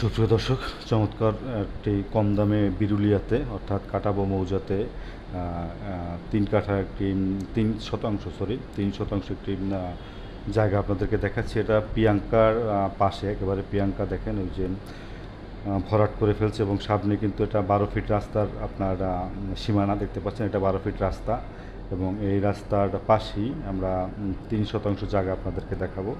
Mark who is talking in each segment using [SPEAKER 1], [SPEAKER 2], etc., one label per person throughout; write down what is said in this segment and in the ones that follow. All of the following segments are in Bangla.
[SPEAKER 1] সুপ্রিয় দর্শক, চমৎকার একটি কম দামে বিরুলিয়াতে, অর্থাৎ কাটাবো মৌজাতে তিন কাঠা একটি তিন শতাংশ সরি তিন শতাংশ একটি জায়গা আপনাদেরকে দেখাচ্ছি। এটা প্রিয়াঙ্কার পাশে, একেবারে প্রিয়াঙ্কা দেখেন, ওই যে ভরাট করে ফেলছে এবং সামনে কিন্তু এটা বারো ফিট রাস্তার আপনার সীমানা দেখতে পাচ্ছেন। এটা বারো ফিট রাস্তা এবং এই রাস্তার পাশেই আমরা তিন শতাংশ জায়গা আপনাদেরকে দেখাবো।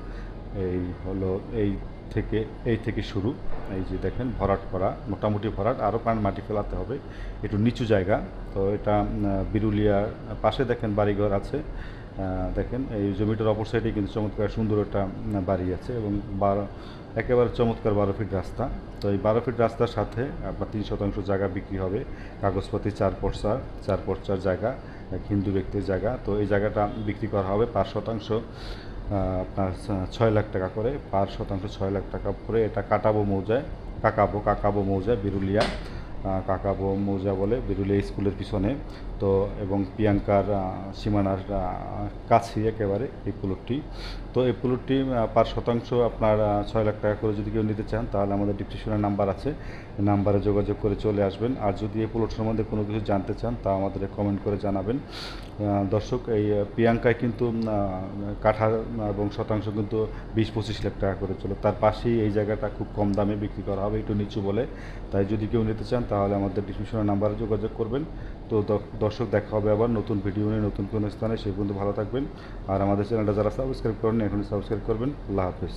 [SPEAKER 1] এই হলো এই থেকে এই থেকে শুরু। এই যে দেখেন, ভরাট করা, মোটামুটি ভরাট, আরও কারণ মাটি ফেলাতে হবে। একটু নিচু জায়গা। তো এটা বিরুলিয়ার পাশে দেখেন বাড়িঘর আছে। দেখেন, এই জমিটার অপর সাইডে কিন্তু চমৎকার সুন্দর একটা বাড়ি আছে এবং বারো, একেবারে চমৎকার বারো ফিট রাস্তা। তো এই বারো ফিট রাস্তার সাথে আপনার তিন শতাংশ জায়গা বিক্রি হবে। কাগজপাতি, চার পর্চা চার পর্চার জায়গা হিন্দু ব্যক্তির জায়গা। তো এই জায়গাটা বিক্রি করা হবে পাঁচ শতাংশ। আপনার ছয় লাখ টাকা করে, পার শতাংশ ছয় লাখ টাকা করে এটা কাটাবো মৌজায়, কাকাবো কাকাবো মৌজায়, বিরুলিয়া। কাকাবো মৌজা বলে বিরুলিয়া স্কুলের পিছনে। তো এবং প্রিয়াঙ্কার সীমানার কাছে একেবারে এই প্লটটি তো এই প্লটটি আহ, পাঁচ শতাংশ আপনার ছয় লাখ টাকা করে যদি কেউ নিতে চান তাহলে আমাদের ডিসক্রিপশনের নাম্বার আছে। নাম্বারে যোগাযোগ করে চলে আসবেন। আর যদি এই প্লট সম্বন্ধে কোনো কিছু জানতে চান তা আমাদের কমেন্ট করে জানাবেন। দর্শক এই প্রিয়াঙ্কায় কিন্তু কাঠা এবং শতাংশ কিন্তু বিশ পঁচিশ লাখ টাকা করে চলে। তার পাশেই এই জায়গাটা খুব কম দামে বিক্রি করা হবে একটু নিচু বলে। তাই যদি কেউ নিতে চান তাহলে আমাদের ডিসক্রিপশনের নাম্বারে যোগাযোগ করবেন। তো দর্শক দেখা হবে আবার নতুন ভিডিও নিয়ে, নতুন কোনো স্থানে, সেই পর্যন্ত ভালো থাকবেন। আর আমাদের চ্যানেলটা যারা সাবস্ক্রাইব করেন এখনই সাবস্ক্রাইব করবেন। আল্লাহ হাফিজ।